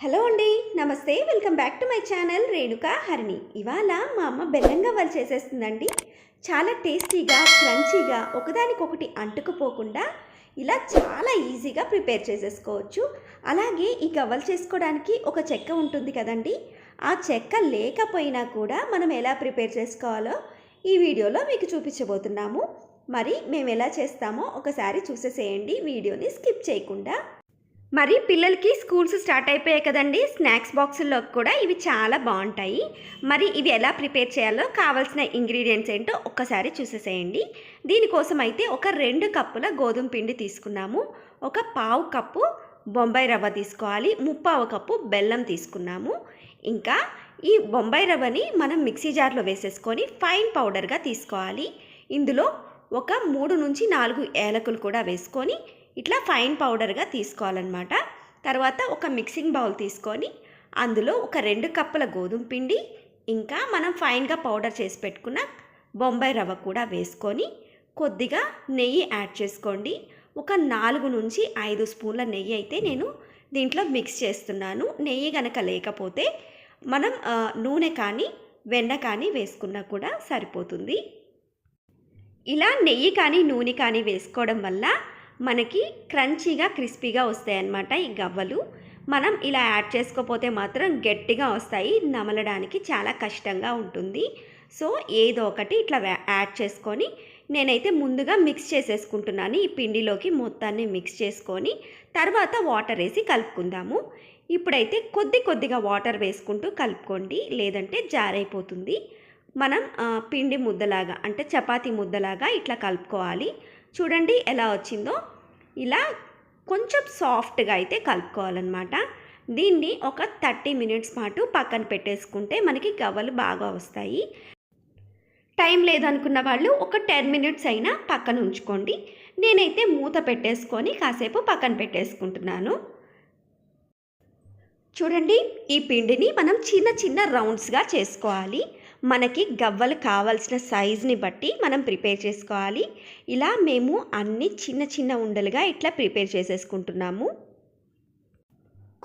Hello అండి నమస్తే. Welcome back to my channel Renuka Harini. ఇవాళ మా అమ్మ బెల్లం వాళ్ళు చేసేస్తుందండి. చాలా టేస్టీగా క్రంచీగా ఒకదానికొకటి అంటుకుపోకుండా ఇలా చాలా ఈజీగా ప్రిపేర్ చేసేసుకోవచ్చు. అలాగే ఈ గవ్వలు చేసుకోవడానికి ఒక చెక్క ఉంటుంది కదండి. ఆ చెక్క లేకపోయినా కూడా మనం ఎలా ప్రిపేర్ చేసుకోవాలో ఈ వీడియోలో మీకు చూపించబోతున్నాము. మరి మేము ఎలా చేస్తామో ఒకసారి చూసేసేయండి. వీడియోని స్కిప్ చేయకుండా. మరి పిల్లలకి స్కూల్స్ స్టార్ట్ అయిపోయాయి కదండి. స్నాక్స్ బాక్సుల్లో కూడా ఇవి చాలా బాగుంటాయి. మరి ఇవి ఎలా ప్రిపేర్ చేయాలో కావాల్సిన ఇంగ్రీడియంట్స్ ఏంటో ఒక్కసారి చూసేసేయండి. దీనికోసం అయితే ఒక రెండు కప్పుల గోధుమ పిండి తీసుకున్నాము. ఒక పావు కప్పు బొంబాయి రవ్వ తీసుకోవాలి. ముప్పావు కప్పు బెల్లం తీసుకున్నాము. ఇంకా ఈ బొంబాయి రవ్వని మనం మిక్సీ జార్లో వేసేసుకొని ఫైన్ పౌడర్గా తీసుకోవాలి. ఇందులో ఒక మూడు నుంచి నాలుగు ఏలకులు కూడా వేసుకొని ఇట్లా ఫైన్ పౌడర్గా తీసుకోవాలన్నమాట. తర్వాత ఒక మిక్సింగ్ బౌల్ తీసుకొని అందులో ఒక రెండు కప్పుల గోధుమ పిండి ఇంకా మనం ఫైన్గా పౌడర్ చేసి పెట్టుకున్న బొంబాయి రవ్వ కూడా వేసుకొని కొద్దిగా నెయ్యి యాడ్ చేసుకోండి. ఒక నాలుగు నుంచి ఐదు స్పూన్ల నెయ్యి అయితే నేను దీంట్లో మిక్స్ చేస్తున్నాను. నెయ్యి కనుక లేకపోతే మనం నూనె కానీ వెన్న కానీ వేసుకున్నా కూడా సరిపోతుంది. ఇలా నెయ్యి కానీ నూనె కానీ వేసుకోవడం వల్ల మనకి క్రంచీగా క్రిస్పీగా వస్తాయి అన్నమాట ఈ గవ్వలు. మనం ఇలా యాడ్ చేసుకోపోతే మాత్రం గట్టిగా వస్తాయి నమలడానికి చాలా కష్టంగా ఉంటుంది. సో ఏదో ఒకటి ఇట్లా యాడ్ చేసుకొని నేనైతే ముందుగా మిక్స్ చేసేసుకుంటున్నాను. ఈ పిండిలోకి మొత్తాన్ని మిక్స్ చేసుకొని తర్వాత వాటర్ వేసి కలుపుకుందాము. ఇప్పుడైతే కొద్ది కొద్దిగా వాటర్ వేసుకుంటూ కలుపుకోండి లేదంటే జారైపోతుంది. మనం పిండి ముద్దలాగా అంటే చపాతీ ముద్దలాగా ఇట్లా కలుపుకోవాలి. చూడండి ఎలా వచ్చిందో. ఇలా కొంచెం సాఫ్ట్గా అయితే కలుపుకోవాలన్నమాట. దీన్ని ఒక థర్టీ మినిట్స్ పాటు పక్కన పెట్టేసుకుంటే మనకి గవ్వలు బాగా వస్తాయి. టైం లేదనుకున్న వాళ్ళు ఒక టెన్ మినిట్స్ అయినా పక్కన ఉంచుకోండి. నేనైతే మూత పెట్టేసుకొని కాసేపు పక్కన పెట్టేసుకుంటున్నాను. చూడండి ఈ పిండిని మనం చిన్న చిన్న రౌండ్స్గా చేసుకోవాలి. మనకి గవ్వలు కావాల్సిన సైజుని బట్టి మనం ప్రిపేర్ చేసుకోవాలి. ఇలా మేము అన్ని చిన్న చిన్న ఉండలుగా ఇట్లా ప్రిపేర్ చేసేసుకుంటున్నాము.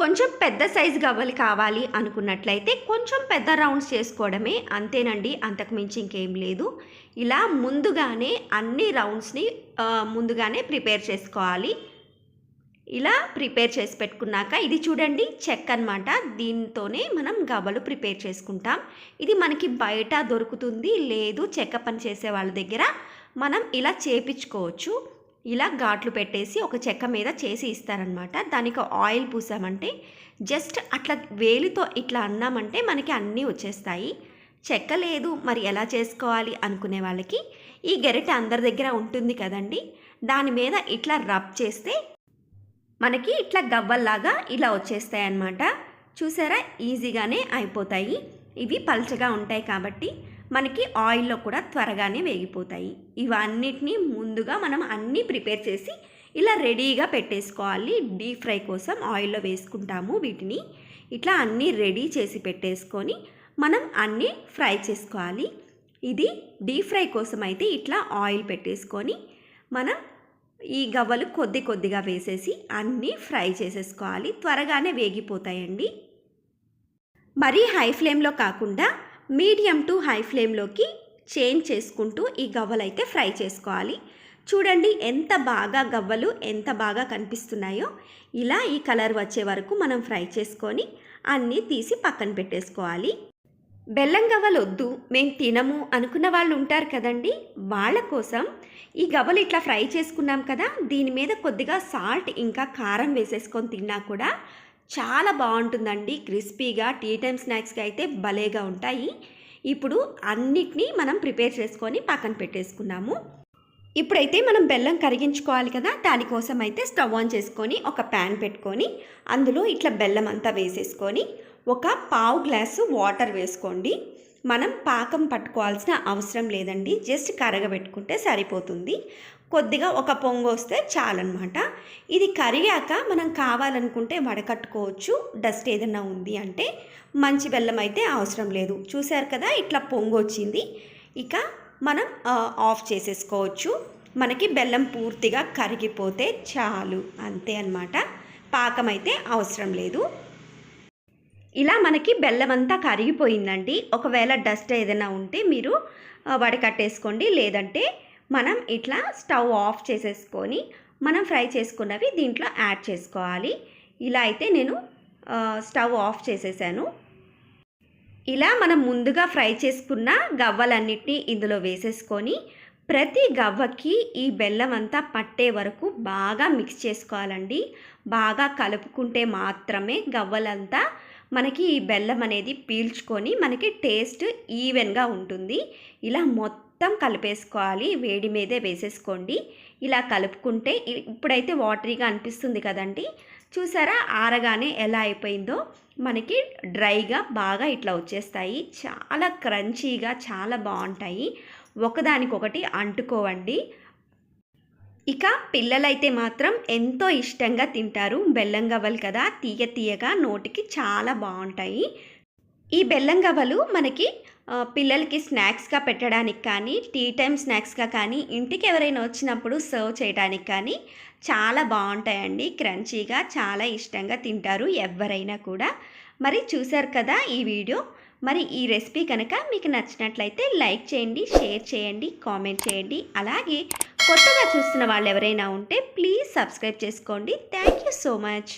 కొంచెం పెద్ద సైజు గవ్వలు కావాలి అనుకున్నట్లయితే కొంచెం పెద్ద రౌండ్స్ చేసుకోవడమే అంతేనండి అంతకుమించి ఇంకేం లేదు. ఇలా ముందుగానే అన్ని రౌండ్స్ని ముందుగానే ప్రిపేర్ చేసుకోవాలి. ఇలా ప్రిపేర్ చేసి పెట్టుకున్నాక ఇది చూడండి చెక్ అన్నమాట. దీంతోనే మనం గవ్వలు ప్రిపేర్ చేసుకుంటాం. ఇది మనకి బయట దొరుకుతుంది లేదు చెక్క పని చేసే వాళ్ళ దగ్గర మనం ఇలా చేపించుకోవచ్చు. ఇలా ఘాట్లు పెట్టేసి ఒక చెక్క మీద చేసి ఇస్తారనమాట దానికి ఆయిల్ పూసామంటే జస్ట్ అట్లా వేలితో ఇట్లా అన్నామంటే మనకి అన్నీ వచ్చేస్తాయి. చెక్క లేదు మరి ఎలా చేసుకోవాలి అనుకునే వాళ్ళకి ఈ గెరిట అందరి దగ్గర ఉంటుంది కదండి. దాని మీద ఇట్లా రబ్ చేస్తే మనకి ఇట్లా గవ్వల్లాగా ఇలా వచ్చేస్తాయి అన్నమాట చూసారా? ఈజీగానే అయిపోతాయి. ఇవి పల్చగా ఉంటాయి కాబట్టి మనకి ఆయిల్లో కూడా త్వరగానే వేగిపోతాయి. ఇవన్నిటిని ముందుగా మనం అన్నీ ప్రిపేర్ చేసి ఇలా రెడీగా పెట్టేసుకోవాలి. డీప్ ఫ్రై కోసం ఆయిల్లో వేసుకుంటాము వీటిని. ఇట్లా అన్నీ రెడీ చేసి పెట్టేసుకొని మనం అన్నీ ఫ్రై చేసుకోవాలి. ఇది డీప్ ఫ్రై కోసం అయితే ఇట్లా ఆయిల్ పెట్టేసుకొని మనం ఈ గవ్వలు కొద్ది కొద్దిగా వేసేసి అన్నీ ఫ్రై చేసేసుకోవాలి. త్వరగానే వేగిపోతాయండి. మరీ హై ఫ్లేమ్లో కాకుండా మీడియం టు హై ఫ్లేమ్లోకి చేంజ్ చేసుకుంటూ ఈ గవ్వలు అయితే ఫ్రై చేసుకోవాలి. చూడండి ఎంత బాగా గవ్వలు ఎంత బాగా కనిపిస్తున్నాయో. ఇలా ఈ కలర్ వచ్చే వరకు మనం ఫ్రై చేసుకొని అన్నీ తీసి పక్కన పెట్టేసుకోవాలి. బెల్లం గవ్వలు వద్దు మేము తినము అనుకున్న వాళ్ళు ఉంటారు కదండి. వాళ్ళ కోసం ఈ గవ్వలు ఇట్లా ఫ్రై చేసుకున్నాం కదా దీని మీద కొద్దిగా సాల్ట్ ఇంకా కారం వేసేసుకొని తిన్నా కూడా చాలా బాగుంటుందండి. క్రిస్పీగా టీ టైమ్ స్నాక్స్కి అయితే భలేగా ఉంటాయి. ఇప్పుడు అన్నిటినీ మనం ప్రిపేర్ చేసుకొని పక్కన పెట్టేసుకున్నాము. ఇప్పుడైతే మనం బెల్లం కరిగించుకోవాలి కదా దానికోసం అయితే స్టవ్ ఆన్ చేసుకొని ఒక ప్యాన్ పెట్టుకొని అందులో ఇట్లా బెల్లం అంతా వేసేసుకొని ఒక పావు గ్లాసు వాటర్ వేసుకోండి. మనం పాకం పట్టుకోవాల్సిన అవసరం లేదండి. జస్ట్ కరగబెట్టుకుంటే సరిపోతుంది. కొద్దిగా ఒక పొంగు వస్తే చాలన్నమాట. ఇది కరిగాక మనం కావాలనుకుంటే వడకట్టుకోవచ్చు. డస్ట్ ఏదైనా ఉంది అంటే మంచి బెల్లం అయితే అవసరం లేదు. చూశారు కదా ఇట్లా పొంగు వచ్చింది ఇక మనం ఆఫ్ చేసేసుకోవచ్చు. మనకి బెల్లం పూర్తిగా కరిగిపోతే చాలు. అంతే అనమాట పాకం అయితే అవసరం లేదు. ఇలా మనకి బెల్లం అంతా కరిగిపోయిందండి. ఒకవేళ డస్ట్ ఏదైనా ఉంటే మీరు వడకట్టేసుకోండి లేదంటే మనం ఇట్లా స్టవ్ ఆఫ్ చేసేసుకొని మనం ఫ్రై చేసుకున్నవి దీంట్లో యాడ్ చేసుకోవాలి. ఇలా అయితే నేను స్టవ్ ఆఫ్ చేసేసాను. ఇలా మనం ముందుగా ఫ్రై చేసుకున్న గవ్వలన్నిటినీ ఇందులో వేసేసుకొని ప్రతి గవ్వకి ఈ బెల్లం అంతా పట్టే వరకు బాగా మిక్స్ చేసుకోవాలండి. బాగా కలుపుకుంటే మాత్రమే గవ్వలంతా మనకి ఈ బెల్లం అనేది పీల్చుకొని మనకి టేస్ట్ ఈవెన్గా ఉంటుంది. ఇలా మొత్తం కలిపేసుకోవాలి వేడి మీదే వేసేసుకోండి. ఇలా కలుపుకుంటే ఇప్పుడైతే వాటరీగా అనిపిస్తుంది కదండి. చూసారా? ఆరగానే ఎలా అయిపోయిందో? మనకి డ్రైగా బాగా ఇట్లా వచ్చేస్తాయి. చాలా క్రంచీగా చాలా బాగుంటాయి. ఒకదానికొకటి అంటుకోవండి. ఇక పిల్లలైతే మాత్రం ఎంతో ఇష్టంగా తింటారు. బెల్లం గవ్వలు కదా తీయ తీయగా నోటికి చాలా బాగుంటాయి. ఈ బెల్లం గవ్వలు మనకి పిల్లలకి స్నాక్స్గా పెట్టడానికి కానీ టీ టైం స్నాక్స్గా కానీ ఇంటికి ఎవరైనా వచ్చినప్పుడు సర్వ్ చేయడానికి కానీ చాలా బాగుంటాయండి. క్రంచీగా చాలా ఇష్టంగా తింటారు ఎవరైనా కూడా. మరి చూశారు కదా ఈ వీడియో. మరి ఈ రెసిపీ కనుక మీకు నచ్చినట్లయితే లైక్ చేయండి షేర్ చేయండి కామెంట్ చేయండి. అలాగే కొత్తగా చూస్తున్న వాళ్ళు ఎవరైనా ఉంటే ప్లీజ్ సబ్స్క్రైబ్ చేసుకోండి. Thank you so much